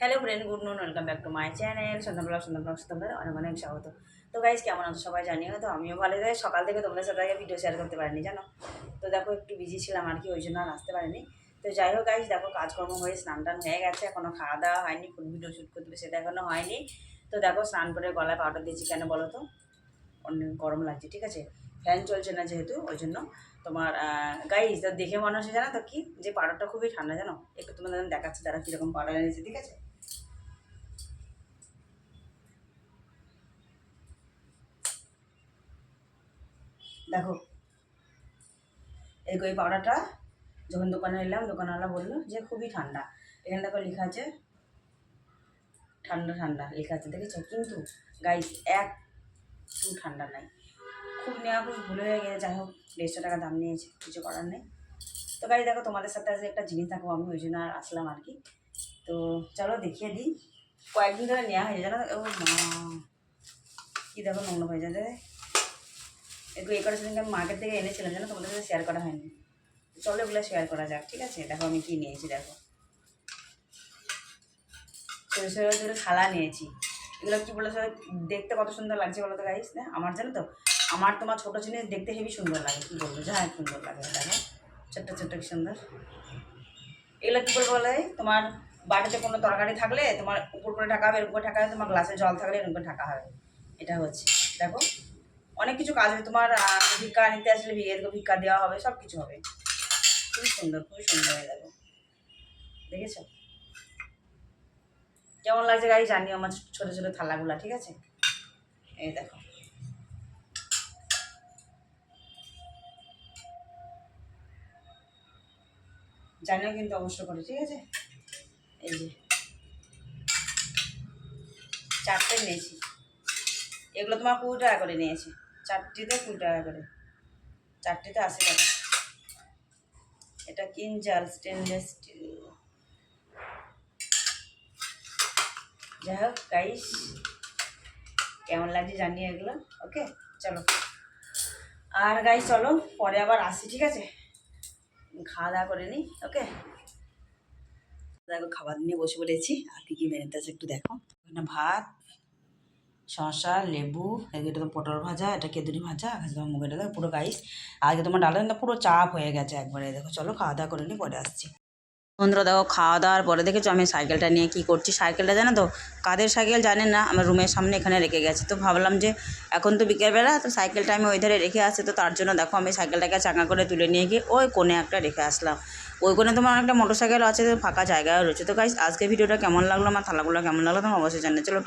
Hello friend, good noon, welcome back to my channel. Sandhya blog Sandhya blog তোমাদের অনেক অনেক স্বাগত। তো গাইজ কেমন আছো সবাই জানিও? তো আমিও ভালো যাই সকাল থেকে তোমাদের সাথে আগে ভিডিও শেয়ার করতে পারিনি, জানো? তো দেখো, একটু বিজি ছিলাম আর কি, ওই জন্য আর আসতে পারিনি। তো যাই হোক গাইজ দেখো, কাজকর্ম হয়ে স্নান টান হয়ে গেছে এখনও খাওয়া দাওয়া হয়নি ফুল ভিডিও শ্যুট করতে হবে, সেটা এখনও হয়নি। তো দেখো, স্নান করে গলায় পাউডার দিয়েছি, কেন বলো তো? অনেক গরম লাগছে, ঠিক আছে? ফ্যান চলছে না যেহেতু, ওই জন্য। তোমার গাইজ দেখে মনে হচ্ছে জানো তো কি? যে পাউডারটা খুবই ঠান্ডা, জানো? একটু তোমাদের দেখাচ্ছি, তারা কীরকম পাউডার এনেছে, ঠিক আছে? দেখো। এই পাউডারটা যখন দোকানে এলাম, দোকানওয়ালা বলল যে খুবই ঠান্ডা। এখানে দেখো লেখা আছে, ঠান্ডা ঠান্ডা লেখা আছে, দেখেছ? কিন্তু গাইস এক একটু ঠান্ডা নাই। খুব নেওয়া খুব ভুল হয়ে গেছে, যাই হোক, দেড়শো টাকা দাম নিয়েছে, কিছু করার নেই। তো গাড়ি দেখো, তোমাদের সাথে আজকে একটা জিনিস থাকব আমি ওই জন্য আর আসলাম আর কি। তো চলো দেখিয়ে দিই। কয়েকদিন ধরে নেওয়া হয়ে জানো? তো? ও মা, কী দেখো নোংরা হয়ে যাবে একটু এই করার সেদিনকে আমি মার্কেট থেকে এনেছিলাম জানো তোমাদের সাথে শেয়ার করা হয়নি। চলো এগুলো শেয়ার করা যাক, ঠিক আছে? দেখো আমি কী নিয়েছি, দেখো। ছোটো ছোটো থালা নিয়েছি। এগুলো কী বলে দেখতে কত সুন্দর লাগছে বলো তো গাইস না, আমার জানো তো? আমার তোমার ছোটো জিনিস দেখতে হেবি সুন্দর লাগে, কী বলব? যা সুন্দর লাগে, দেখো। ছোট্ট ছোট্ট কি সুন্দর? এগুলো কী বলব বলে তোমার বাড়িতে কোনো তরকারি থাকলে তোমার উপর করে ঢাকা হবে এরকম ঢাকা হবে, তোমার গ্লাসে জল থাকলে এরকম ঢাকা হবে। এটা হচ্ছে, দেখো। অনেক কিছু কাজ হবে তোমার ভিক্ষা নিতে আসলে এরকম ভিক্ষা দেওয়া হবে সব কিছু হবে। খুবই সুন্দর খুবই সুন্দর হয়ে দেখো দেখেছ? কেমন লাগছে গাড়ি জানিও আমার ছোটো ছোটো থালাগুলা, ঠিক আছে? এই দেখো। জানিও কিন্তু অবশ্য করে, ঠিক আছে? এই যে। চারটে নিয়েছি। এগুলো তোমার কুড়ি টাকা করে নিয়েছি। চারটিতে কুড়ি টাকা করে। চারটিতে আশি টাকা। এটা কিনজাল স্টেনলেস স্টিল যাই হোক গাইস কেমন লাগছে জানি এগুলো? ওকে চলো। আর গাইস চলো, পরে আবার আসি, ঠিক আছে? খাওয়া দাওয়া করে নিই ওকে দেখো, খাবার নিয়ে বসে পড়েছি আর কী কী মেনুতে আছে একটু দেখো। ভাত শসা, লেবু, এদিকে তো পটল ভাজা, এটা কেঁদুরি ভাজা আর তোমার মুগের ডাল, পুরো গাইস আজকে তোমার ডালের পুরো চাপ হয়ে গেছে একবারে। দেখো, চলো খাওয়া দাওয়া করে নিই পরে আসছি। বন্ধুরা, দেখো, খাওয়া দাওয়ার পরে দেখেছ আমি সাইকেলটা নিয়ে কি করছি? সাইকেলটা জানো তো? কাদের সাইকেল জানেন না? আমার রুমের সামনে এখানে রেখে গেছে। তো ভাবলাম যে এখন তো বিকেলবেলা, তো সাইকেলটা আমি ওই ধারে রেখে আসছি তো তার জন্য দেখো, আমি সাইকেলটাকে চাঙা করে তুলে নিয়ে গিয়ে ওই কোণে একটা রেখে আসলাম। ওই কোণে তোমার অনেকটা মোটর সাইকেল আছে, তো ফাঁকা জায়গায় রয়েছে। তো গাইস আজকে ভিডিওটা কেমন লাগল? আমার থালাগুলো কেমন লাগল? তোমার অবশ্যই জানে চলো